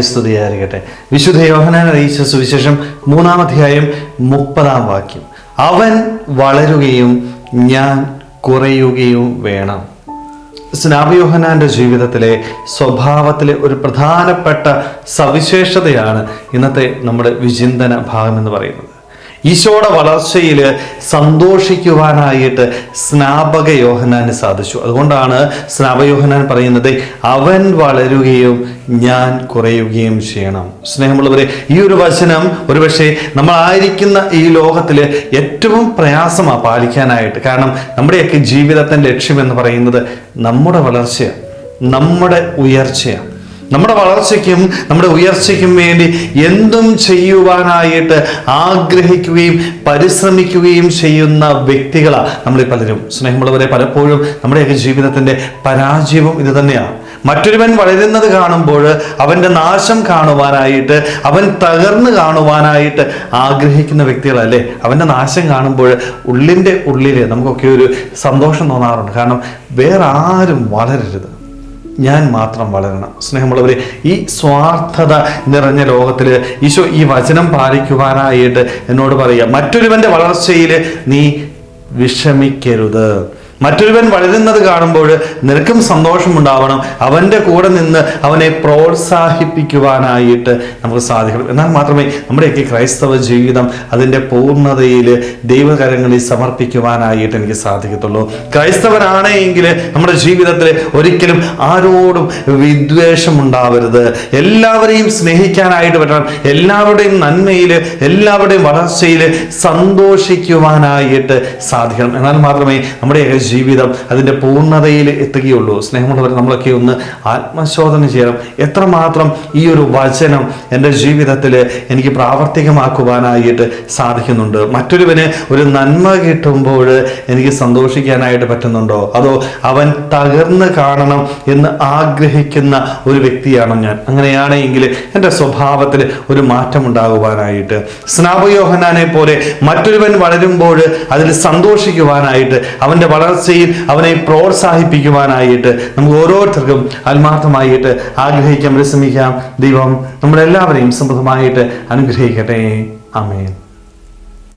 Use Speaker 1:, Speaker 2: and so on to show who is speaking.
Speaker 1: സ്തുതിയായിരിക്കട്ടെ. വിശുദ്ധ യോഹനാൻ അറിയിച്ച സുവിശേഷം മൂന്നാം അധ്യായം മുപ്പതാം വാക്യം. അവൻ വളരുകയും ഞാൻ കുറയുകയും വേണം. സ്നാപയോഹനാന്റെ ജീവിതത്തിലെ സ്വഭാവത്തിലെ ഒരു പ്രധാനപ്പെട്ട സവിശേഷതയാണ് ഇന്നത്തെ നമ്മുടെ വിചിന്തന ഭാഗം എന്ന് പറയുന്നത്. ഈശോയുടെ വളർച്ചയിൽ സന്തോഷിക്കുവാനായിട്ട് സ്നാപക യോഹനാന് സാധിച്ചു. അതുകൊണ്ടാണ് സ്നാപയോഹനാൻ പറയുന്നത് അവൻ വളരുകയും ഞാൻ കുറയുകയും ചെയ്യണം. സ്നേഹമുള്ളവരെ ഈ ഒരു വചനം ഒരുപക്ഷെ നമ്മളായിരിക്കുന്ന ഈ ലോകത്തിൽ ഏറ്റവും പ്രയാസമാണ് പാലിക്കാനായിട്ട്. കാരണം നമ്മുടെയൊക്കെ ജീവിതത്തിന്റെ ലക്ഷ്യം എന്ന് പറയുന്നത് നമ്മുടെ വളർച്ചയാണ് നമ്മുടെ ഉയർച്ചയാണ് നമ്മുടെ വളർച്ചയ്ക്കും നമ്മുടെ ഉയർച്ചയ്ക്കും വേണ്ടി എന്തും ചെയ്യുവാനായിട്ട് ആഗ്രഹിക്കുകയും പരിശ്രമിക്കുകയും ചെയ്യുന്ന വ്യക്തികളാണ് നമ്മളിൽ പലരും. സ്നേഹമുള്ളവരെ പലപ്പോഴും നമ്മുടെയൊക്കെ ജീവിതത്തിന്റെ പരാജയവും ഇത് തന്നെയാണ് മറ്റൊരുവൻ വളരുന്നത് കാണുമ്പോൾ അവന്റെ നാശം കാണുവാനായിട്ട് അവൻ തകർന്നു കാണുവാനായിട്ട് ആഗ്രഹിക്കുന്ന വ്യക്തികളല്ലേ അവന്റെ നാശം കാണുമ്പോൾ ഉള്ളിന്റെ ഉള്ളിൽ നമുക്കൊക്കെ ഒരു സന്തോഷം തോന്നാറുണ്ട്. കാരണം വേറെ ആരും വളരരുത്. ഞാൻ മാത്രം വളരണം. സ്നേഹമുള്ളവർ ഈ സ്വാർത്ഥത നിറഞ്ഞ ലോകത്തിൽ ഈശോ ഈ വചനം പാലിക്കുവാനായിട്ട് എന്നോട് പറയുക മറ്റൊരുവന്റെ വളർച്ചയിൽ നീ വിഷമിക്കരുത്. മറ്റൊരുവൻ വളരുന്നത് കാണുമ്പോൾ നിനക്കും സന്തോഷമുണ്ടാവണം അവന്റെ കൂടെ നിന്ന് അവനെ പ്രോത്സാഹിപ്പിക്കുവാനായിട്ട് നമുക്ക് സാധിക്കണം. എന്നാൽ മാത്രമേ നമ്മുടെയൊക്കെ ക്രൈസ്തവ ജീവിതം അതിന്റെ പൂർണതയിൽ ദൈവകരങ്ങളിൽ സമർപ്പിക്കുവാനായിട്ട് എനിക്ക് സാധിക്കത്തുള്ളൂ. ക്രൈസ്തവനാണെങ്കിൽ നമ്മുടെ ജീവിതത്തിൽ ഒരിക്കലും ആരോടും വിദ്വേഷം ഉണ്ടാവരുത് എല്ലാവരെയും സ്നേഹിക്കാനായിട്ട് പറ്റണം. എല്ലാവരുടെയും നന്മയിൽ എല്ലാവരുടെയും വളർച്ചയിൽ സന്തോഷിക്കുവാനായിട്ട് സാധിക്കണം. എന്നാൽ മാത്രമേ നമ്മുടെയൊക്കെ ജീവിതം അതിന്റെ പൂർണതയിൽ എത്തുകയുള്ളൂ. സ്നേഹമുള്ളവർ നമ്മളൊക്കെ ഒന്ന് ആത്മശോധന ചെയ്യണം. എത്രമാത്രം ഈ ഒരു വചനം എന്റെ ജീവിതത്തിൽ എനിക്ക് പ്രാവർത്തികമാക്കുവാനായിട്ട് സാധിക്കുന്നുണ്ട്. മറ്റൊരുവന് ഒരു നന്മ കിട്ടുമ്പോൾ എനിക്ക് സന്തോഷിക്കാനായിട്ട് പറ്റുന്നുണ്ടോ? അതോ അവൻ തകർന്ന് കാണണം എന്ന് ആഗ്രഹിക്കുന്ന ഒരു വ്യക്തിയാണ് ഞാൻ? അങ്ങനെയാണെങ്കിൽ എന്റെ സ്വഭാവത്തിൽ ഒരു മാറ്റം ഉണ്ടാകുവാനായിട്ട് സ്നാപയോഹനാനെ പോലെ മറ്റൊരുവൻ വളരുമ്പോൾ അതിൽ സന്തോഷിക്കുവാനായിട്ട് അവന്റെ വളർച്ചയിൽ അവനെ പ്രോത്സാഹിപ്പിക്കുവാനായിട്ട് നമുക്ക് ഓരോരുത്തർക്കും ആത്മാർത്ഥമായിട്ട് ആഗ്രഹിക്കാം പരിശ്രമിക്കാം ദൈവം നമ്മളെല്ലാവരെയും സമൃദ്ധമായിട്ട് അനുഗ്രഹിക്കട്ടെ. ആമേൻ.